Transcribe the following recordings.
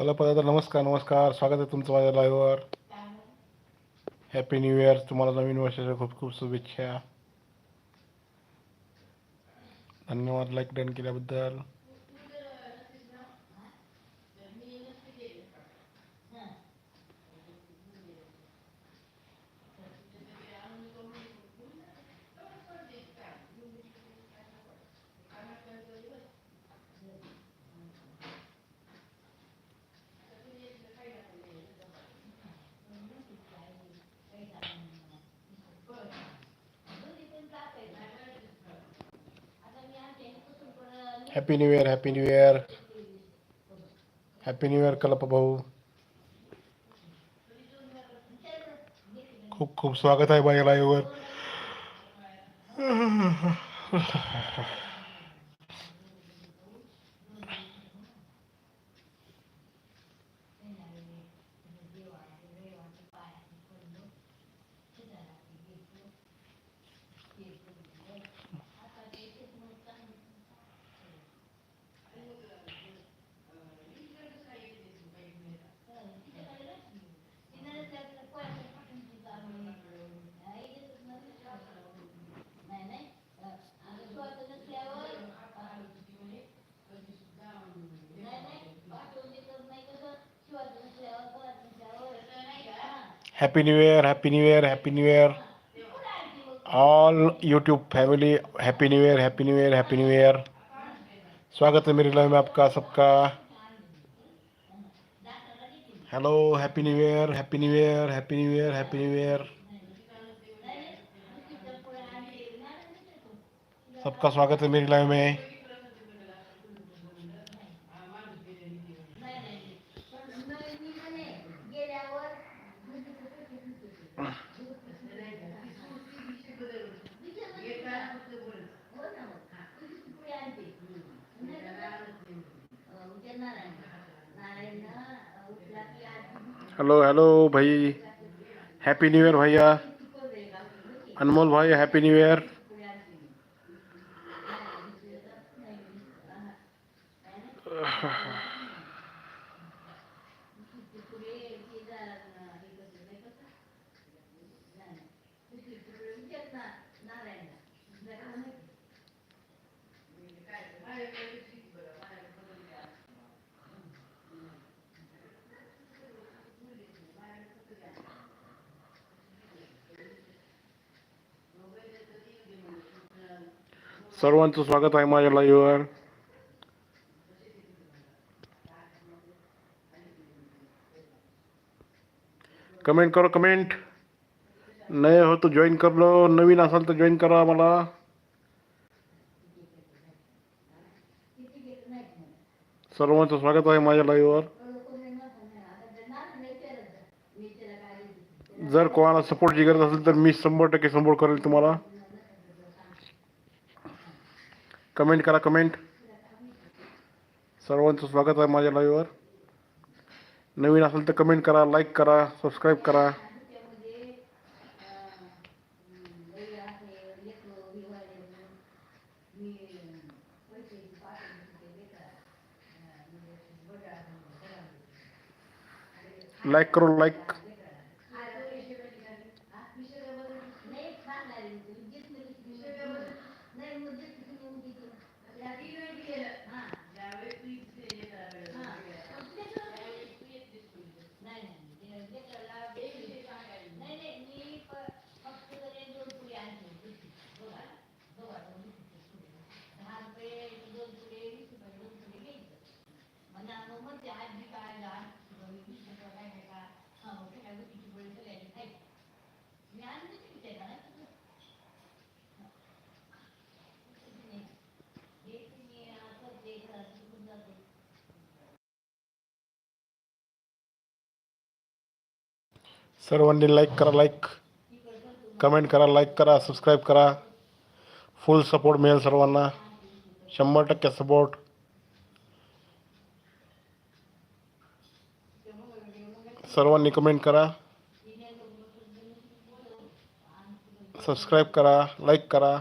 कलापदार्थ नमस्कार नमस्कार. स्वागत आहे तुमचं माझ्या लाईव्हवर हॅपी न्यू इयर तुम्हाला नवीन वर्षाच्या खूप खूप शुभेच्छा. धन्यवाद लाईक डन केल्याबद्दल. Happy new year happy new year happy new year कलप भाऊ खूप खूप स्वागत आहे माझ्या लाईव्हवर happy new year happy new year happy new year all YouTube family happy new year happy new year happy new year स्वागत है मेरी लाइव में आपका सबका hello happy new year happy new year happy new year happy new year सबका स्वागत है मेरी लाइव में हॅलो हॅलो भाई हॅपी न्यू इयर भैया अनमोल भाई हॅपी न्यू इयर सर्वांचं स्वागत आहे माझ्या लाईव्हवर कमेंट करो कमेंट नये हो तो जॉईन कर लो नवीन असाल तर जॉईन करा मला सर्वांचं स्वागत आहे माझ्या लाईव्हवर जर कोणाला सपोर्टची गरज असेल तर मी शंभर टक्के सपोर्ट करेल तुम्हाला. कमेंट करा कमेंट. सर्वांचं स्वागत आहे माझ्या लाईव्हवर नवीन असेल तर कमेंट करा लाईक करा सबस्क्राईब करा. लाईक करो लाईक सर्वांनी लाइक करा लाइक कमेंट करा लाइक करा सब्सक्राइब करा। फुल सपोर्ट मिळेल सर्वान. शंबर टक्के सपोर्ट सर्वांनी कमेंट करा. सब्सक्राइब करा लाइक करा.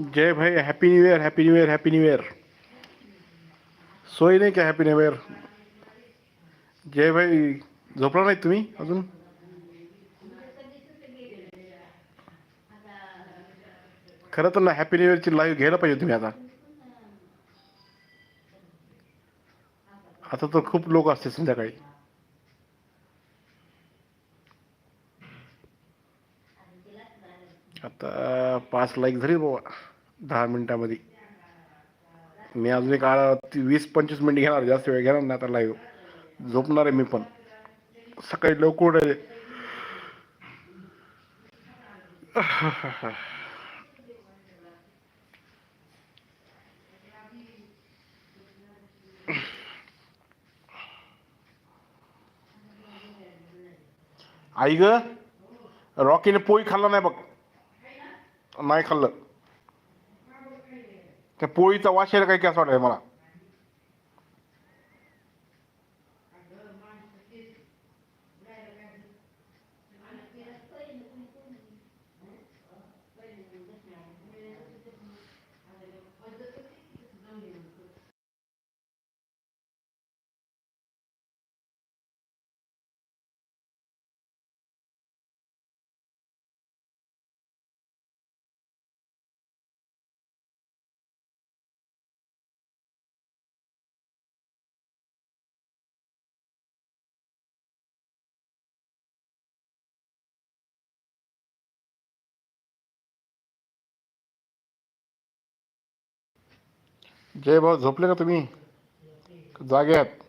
जय भाई happy new year happy new year happy new year सोय नाही का हॅपी न्यू इयर जय भाई झोपला नाही तुम्ही अजून? खरं तर ना हॅपी न्यू इयरची लाईव्ह घ्यायला पाहिजे तुम्ही आता. आता तर खूप लोक असते संध्याकाळी. तर पाच लाईक झाली बाबा दहा मिनिटामध्ये. मी अजून एक वीस पंचवीस मिनिट घेणार जास्त वेळ घेणार नाही आता लाईव्ह झोपणार आहे मी पण. सकाळी लवकर उठायचे आई ग रॉकीने पोळी खाल्ला नाही बघ. नाही खाल्लं. त्या पोळीचा वास यायला काही कसं वाटायला मला. जय भाऊ झोपले का तुम्ही? जागे आहात